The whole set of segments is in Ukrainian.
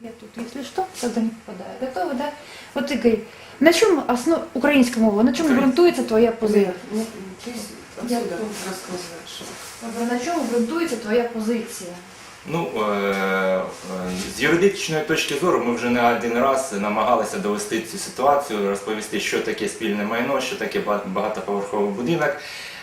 Я тут, если что, тогда не попадаю. Готовы, да? Вот, Игорь, на чем основ... украинская мова, на чем ґрунтується твоя позиція? Ну, ти Я отсюда тут. розказуєш. Добре, на чому ґрунтується твоя позиція? Ну, е, е, з юридичної точки зору ми вже не один раз намагалися довести цю ситуацію, розповісти, що таке спільне майно, що таке ба- багатоповерховий будинок.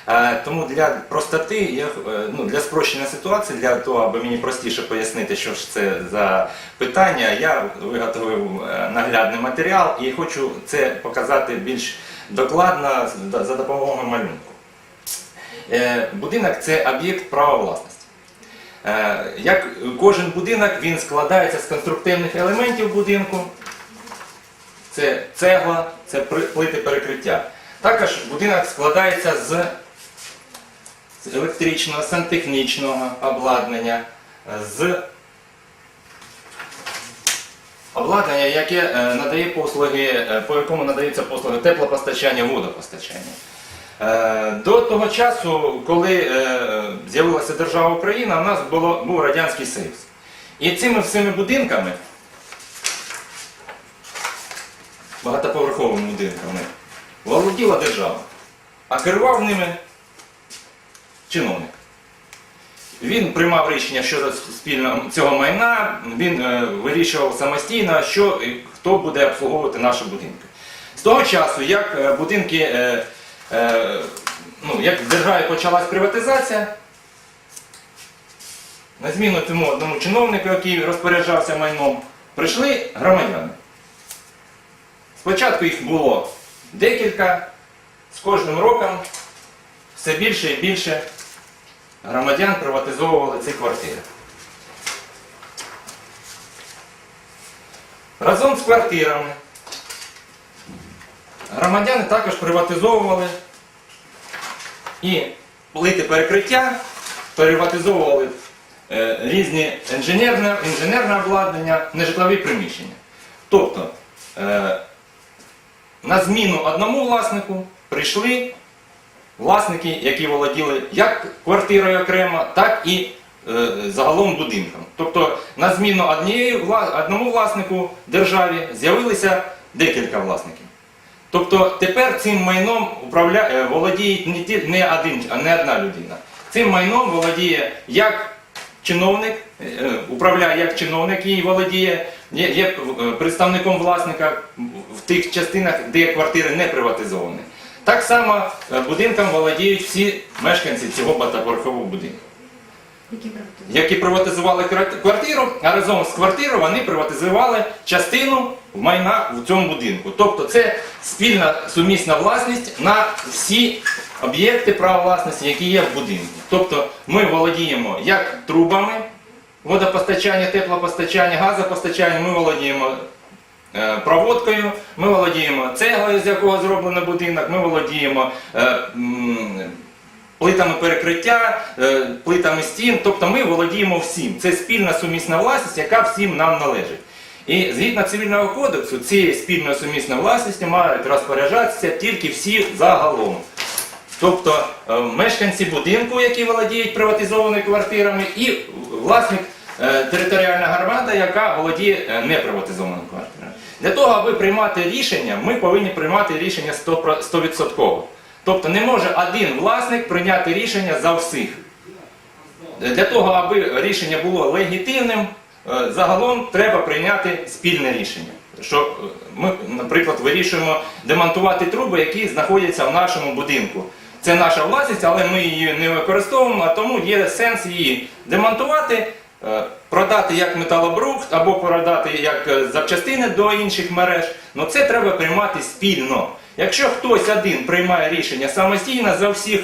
Е, Тому для простоти, я, е, ну, для спрощення ситуації, для того, аби мені простіше пояснити, що ж це за питання, я виготовив е, наглядний матеріал і хочу це показати більш докладно за допомогою малюнку. Будинок це об'єкт права власності. Як кожен будинок, він складається з конструктивних елементів будинку. Це цегла, це плити перекриття. Також будинок складається з з електричного, сантехнічного обладнання, з обладнання, яке е, надає послуги, е, по якому надаються послуги теплопостачання, водопостачання. Е, До того часу, коли е, з'явилася держава Україна, у нас було, був Радянський Союз. І цими всіми будинками, багатоповерховими будинками, володіла держава, а керував ними чиновник. Він приймав рішення щодо спільного цього майна, він е, вирішував самостійно, що хто буде обслуговувати наші будинки. З того часу, як е, будинки, е, е, ну, як в державі почалась приватизація, на зміну цьому одному чиновнику, який розпоряджався майном, прийшли громадяни. Спочатку їх було декілька, з кожним роком все більше і більше громадян приватизовували ці квартири. Разом з квартирами громадяни також приватизовували і плити перекриття, приватизовували е, різні інженерне, інженерне обладнання, нежитлові приміщення. Тобто е, на зміну одному власнику прийшли власники, які володіли як квартирою окремо, так і е, загалом будинком. Тобто на зміну однієї, одному власнику державі з'явилися декілька власників. Тобто тепер цим майном управля... е, володіє не, один, а не одна людина. Цим майном володіє як чиновник, е, е, управляє як чиновник і володіє, є, представником власника в тих частинах, де квартири не приватизовані. Так само е, будинком володіють всі мешканці цього багатоповерхового будинку, Які приватизували квартиру, а разом з квартирою вони приватизували частину майна в цьому будинку. Тобто це спільна сумісна власність на всі об'єкти права власності, які є в будинку. Тобто ми володіємо як трубами водопостачання, теплопостачання, газопостачання, ми володіємо проводкою, ми володіємо цеглою, з якого зроблено будинок, ми володіємо е, плитами перекриття, е, плитами стін, тобто ми володіємо всім. Це спільна сумісна власність, яка всім нам належить. І згідно цивільного кодексу, цією спільною сумісною власністю мають розпоряджатися тільки всі загалом. Тобто е, мешканці будинку, які володіють приватизованими квартирами, і власник е, територіальна громада, яка володіє е, неприватизованими квартирами. Для того, аби приймати рішення, ми повинні приймати рішення 100%. про- 100%. Тобто не може один власник прийняти рішення за всіх. Для того, аби рішення було легітимним, е, загалом треба прийняти спільне рішення. Що е, ми, наприклад, вирішуємо демонтувати труби, які знаходяться в нашому будинку. Це наша власність, але ми її не використовуємо, а тому є сенс її демонтувати, продати як металобрухт або продати як е, запчастини до інших мереж. Ну це треба приймати спільно. Якщо хтось один приймає рішення самостійно за всіх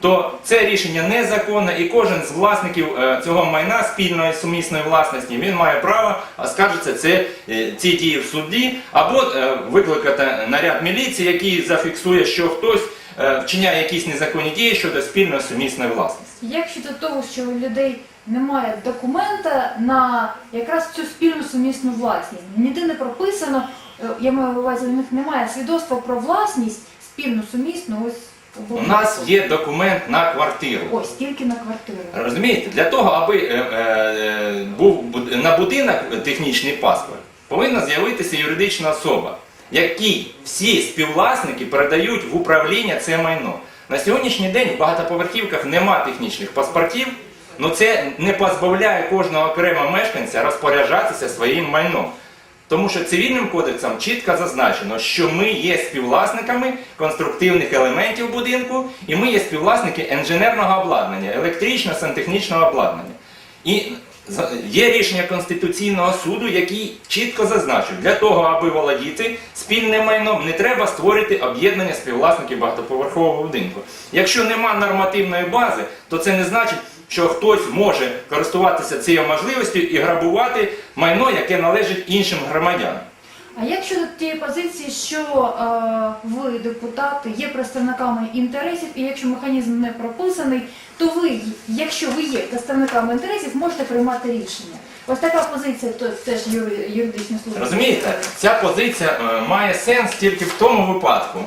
то це рішення незаконне, і кожен з власників е, цього майна спільної сумісної власності він має право оскаржитися це, е, ці дії в суді, або е, викликати наряд міліції, який зафіксує, що хтось е, вчиняє якісь незаконні дії щодо спільної сумісної власності. Як щодо того, що у людей немає документа на якраз цю спільну сумісну власність? Ніде не прописано, е, я маю на увазі, у них немає свідоцтва про власність спільну сумісну, ось У нас є документ на квартиру. Ось тільки на квартиру. Розумієте, для того, аби е, е, був на будинок технічний паспорт, повинна з'явитися юридична особа, якій всі співвласники передають в управління це майно. На сьогоднішній день в багатоповерхівках нема технічних паспортів, але це не позбавляє кожного окремого мешканця розпоряджатися своїм майном. Тому що цивільним кодексом чітко зазначено, що ми є співвласниками конструктивних елементів будинку, і ми є співвласники інженерного обладнання, електричного сантехнічного обладнання. І є рішення Конституційного суду, який чітко зазначив, для того, аби володіти спільним майном, не треба створити об'єднання співвласників багатоповерхового будинку. Якщо нема нормативної бази, то це не значить, що хтось може користуватися цією можливістю і грабувати майно, яке належить іншим громадянам. А як щодо тієї позиції, що е, ви, депутати, є представниками інтересів, і якщо механізм не прописаний, то ви, якщо ви є представниками інтересів, можете приймати рішення. Ось така позиція то теж юри, юридична служба. Розумієте, ця позиція е, має сенс тільки в тому випадку,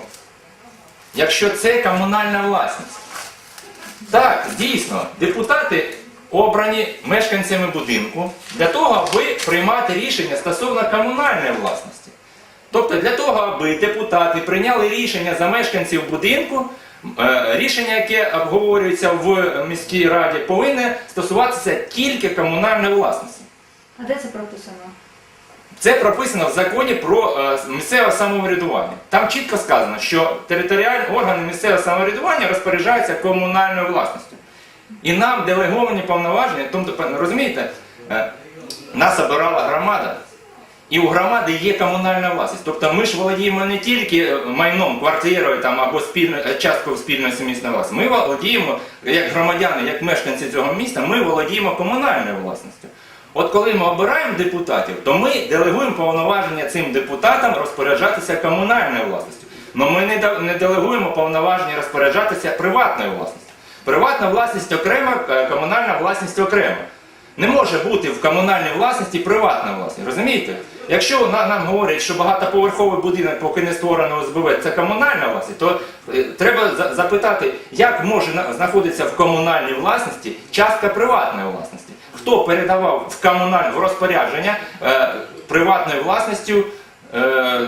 якщо це комунальна власність. Так, дійсно, депутати обрані мешканцями будинку для того, аби приймати рішення стосовно комунальної власності. Тобто для того, аби депутати прийняли рішення за мешканців будинку, е, рішення, яке обговорюється в міській раді, повинне стосуватися тільки комунальної власності. А де це прописано? Це прописано в законі про е, місцеве самоврядування. Там чітко сказано, що територіальні органи місцевого самоврядування розпоряджаються комунальною власністю. І нам делеговані повноваження, тобто, розумієте, е, нас обирала громада, і у громади є комунальна власність. Тобто ми ж володіємо не тільки е, майном, квартирою там, або спільно, е, часткою спільної сумісної власності. Ми володіємо, як громадяни, як мешканці цього міста, ми володіємо комунальною власністю. От коли ми обираємо депутатів, то ми делегуємо повноваження цим депутатам розпоряджатися комунальною власністю. Але ми не не делегуємо повноваження розпоряджатися приватною власністю. Приватна власність окрема, е, комунальна власність окрема. Не може бути в комунальній власності приватна власність. Розумієте? Якщо на- нам говорять, що багатоповерховий будинок, поки не створено ОСББ, це комунальна власність, то е, треба запитати, як може знаходитися в комунальній власності частка приватної власності. Хто передавав в комунальне розпорядження е, приватною власністю е,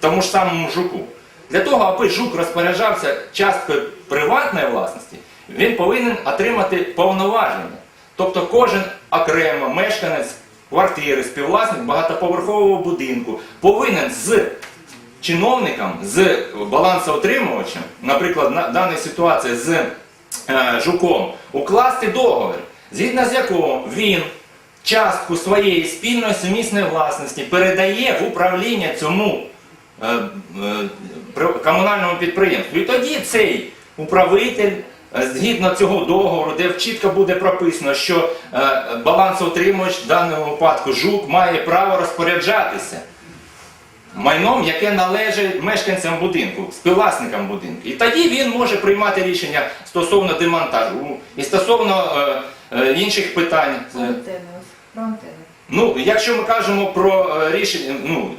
тому ж самому жуку? Для того, аби жук розпоряджався часткою приватної власності, він повинен отримати повноваження. Тобто кожен окремо мешканець квартири, співвласник багатоповерхового будинку повинен з чиновником, з балансоотримувачем, наприклад, на даній ситуації з е, жуком, укласти договір, згідно з якого він частку своєї спільної сумісної власності передає в управління цьому е, е, комунальному підприємству. І тоді цей управитель, згідно цього договору, де чітко буде прописано, що е, балансоутримувач, в даному випадку жук, має право розпоряджатися майном, яке належить мешканцям будинку, співвласникам будинку. І тоді він може приймати рішення стосовно демонтажу і стосовно е, е, інших питань. Ну, якщо ми кажемо про е, рішення, ну,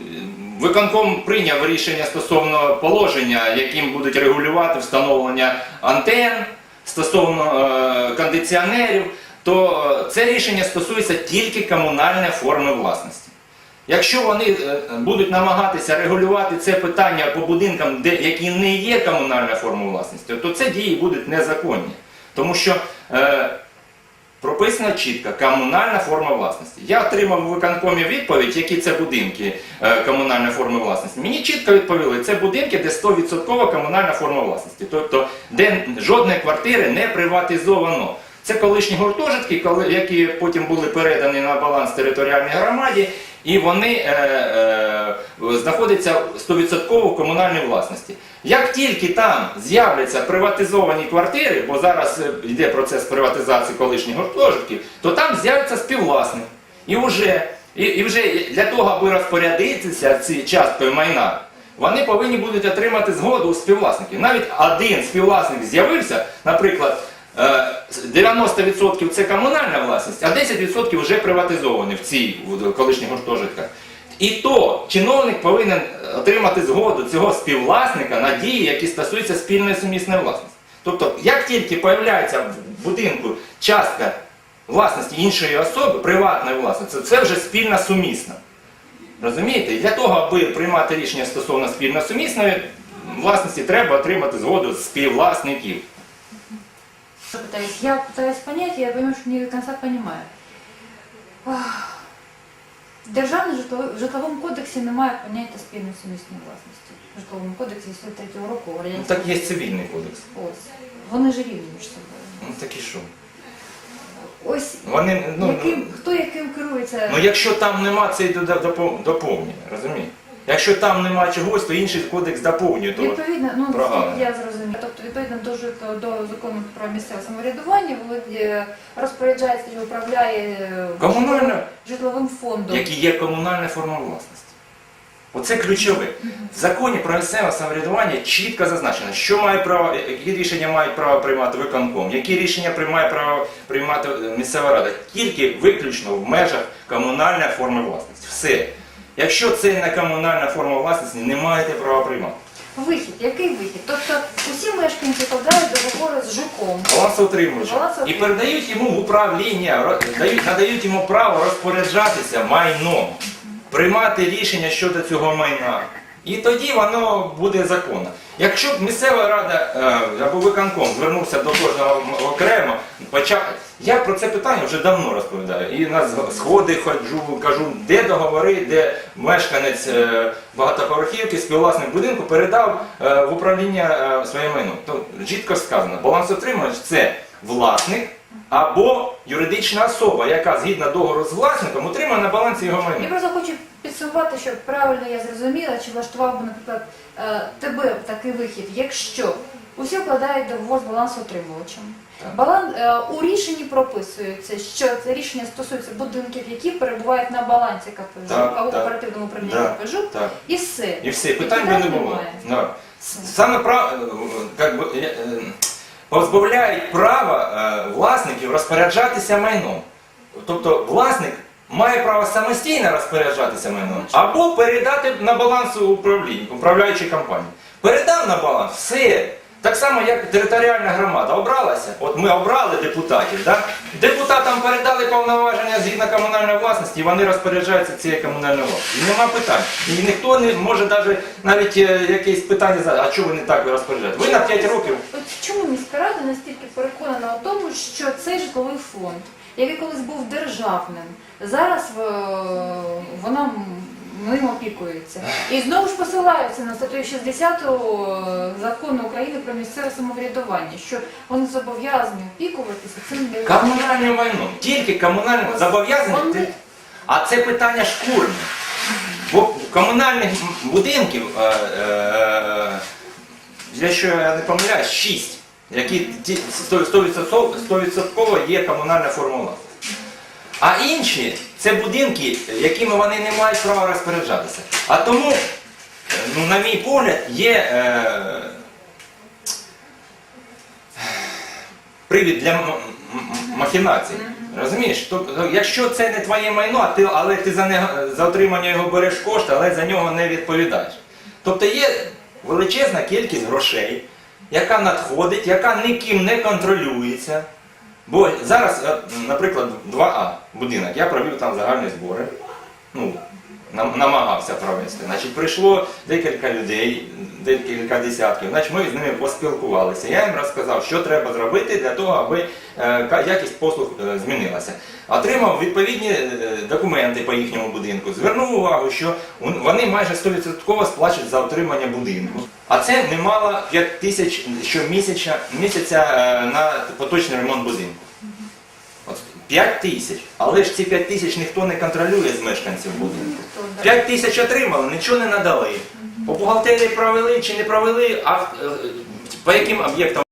виконком прийняв рішення стосовно положення, яким будуть регулювати встановлення антен, стосовно е, кондиціонерів, то е, це рішення стосується тільки комунальної форми власності. Якщо вони е, будуть намагатися регулювати це питання по будинкам, де, які не є комунальною формою власності, то це дії будуть незаконні. Тому що прописано чітко комунальна форма власності. Я отримав у виконкомі відповідь, які це будинки е, комунальної форми власності. Мені чітко відповіли, це будинки, де 100% комунальна форма власності. Тобто, де жодної квартири не приватизовано. Це колишні гуртожитки, коли- які потім були передані на баланс територіальній громаді, і вони е, е, знаходяться 100% в комунальній власності. Як тільки там з'являться приватизовані квартири, бо зараз е, йде процес приватизації колишніх гуртожитків, то там з'явиться співвласник. І вже, і, і вже для того, аби розпорядитися цією часткою майна, вони повинні будуть отримати згоду у співвласників. Навіть один співвласник з'явився, наприклад, 90% це комунальна власність, а 10% вже приватизовані в цій в колишніх гуртожитках. І то чиновник повинен отримати згоду цього співвласника на дії, які стосуються спільної сумісної власності. Тобто, як тільки появляється в будинку частка власності іншої особи, приватної власності, це вже спільна сумісна. Розумієте? Для того, аби приймати рішення стосовно спільно сумісної власності, треба отримати згоду співвласників. Я пытаюсь, я пытаюсь понять, я понимаю, что не до конца понимаю. Ах. В Державному житло- в житловому кодексі немає поняття спільної сумісної власності. В житловому кодексі 83 року Ну, так є цивільний кодекс. Ось. Вони ж рівні між собою. Ну так і що? Ось Вони, ну, яким, хто яким керується. ну якщо там нема цей дода- допо- доповнення, розумієте? Якщо там нема чогось, то інший кодекс доповнює. То Відповідно, ну наскільки я зрозуміла. Відповідно до до закону про місцеве самоврядування, волод- е, розпоряджається і управляє е, Комунальне. житловим фондом. які є комунальна форма власності. Оце ключове. В законі про місцеве самоврядування чітко зазначено, що має право, які рішення мають право приймати виконком, які рішення приймає право приймати е, місцева рада, тільки виключно в межах комунальної форми власності. Все. Якщо це не комунальна форма власності, не маєте права приймати. Вихід, який вихід? Тобто усі мешканці вкладають договори з жуком. Балансоутримувача. І передають йому в управління, ро- дають, надають йому право розпоряджатися майном, приймати рішення щодо цього майна. І тоді воно буде законно. Якщо б місцева рада е, або виконком звернувся до кожного окремо, почав. Я про це питання вже давно розповідаю. І на сходи ходжу, кажу, де договори, де мешканець е, багатоповерхівки, співвласник будинку передав е, в управління своє майно. То чітко сказано, балансотримувач це власник або юридична особа, яка згідно договору з власником утримує на балансі його Я майно. просто хочу підсумувати, щоб правильно я зрозуміла, чи влаштував би, наприклад, е, тебе такий вихід, якщо усі вкладають договор з балансоутримувачем. Так. Балан, е, у рішенні прописується, що це рішення стосується будинків, які перебувають на балансі КПЖ Так, або так. оперативному управлінні Да. КПЖ, Так. і все. І все, питань би не було. Да. Саме прав... е, как би, позбавляють права власників розпоряджатися майном. Тобто власник має право самостійно розпоряджатися майном або передати на баланс управління, управляючій компанії. Передав на баланс, все. Так само, як територіальна громада обралася. От ми обрали депутатів, да? депутатам передали повноваження згідно комунальної власності, і вони розпоряджаються цією комунальною власністю. Нема питань. І ніхто не може навіть, навіть е, якесь питання задати, а чого ви не так розпоряджаєте? Ви на 5 років. От чому міська рада настільки переконана у тому, що цей житловий фонд, який колись був державним, зараз е, вона ним опікується. І знову ж посилаються на статтю 60 закону України про місцеве самоврядування, що вони зобов'язані опікуватися цим Комунальне майно. Тільки комунальне зобов'язання. Вони- А це питання шкурне. Бо комунальних будинків, е, е, якщо я не помиляюсь, 6, які ті- 100%, 100% є комунальна власності. А інші це будинки, якими вони не мають права розпоряджатися. А тому, е, ну, на мій погляд, є е, привід для м- м- м- махінацій. Розумієш? Тобто, якщо це не твоє майно, ти, але ти за, не, за отримання його береш кошти, але за нього не відповідаєш. Тобто є величезна кількість грошей, яка надходить, яка ніким не контролюється. Бо зараз, наприклад, 2А будинок, я провів там загальні збори. Ну, намагався провести. Значить, прийшло декілька людей, декілька десятків. Значить, ми з ними поспілкувалися. Я їм розказав, що треба зробити для того, аби е, якість послуг е, змінилася. Отримав відповідні е, документи по їхньому будинку. Звернув увагу, що вони майже 100% сплачують за отримання будинку. А це немало 5 тисяч щомісяця місяця на поточний ремонт будинку. От 5 тисяч. Але ж ці 5 тисяч ніхто не контролює з мешканців будинку. 5 тисяч отримали, нічого не надали. По бухгалтерії провели чи не провели, а е, по яким об'єктам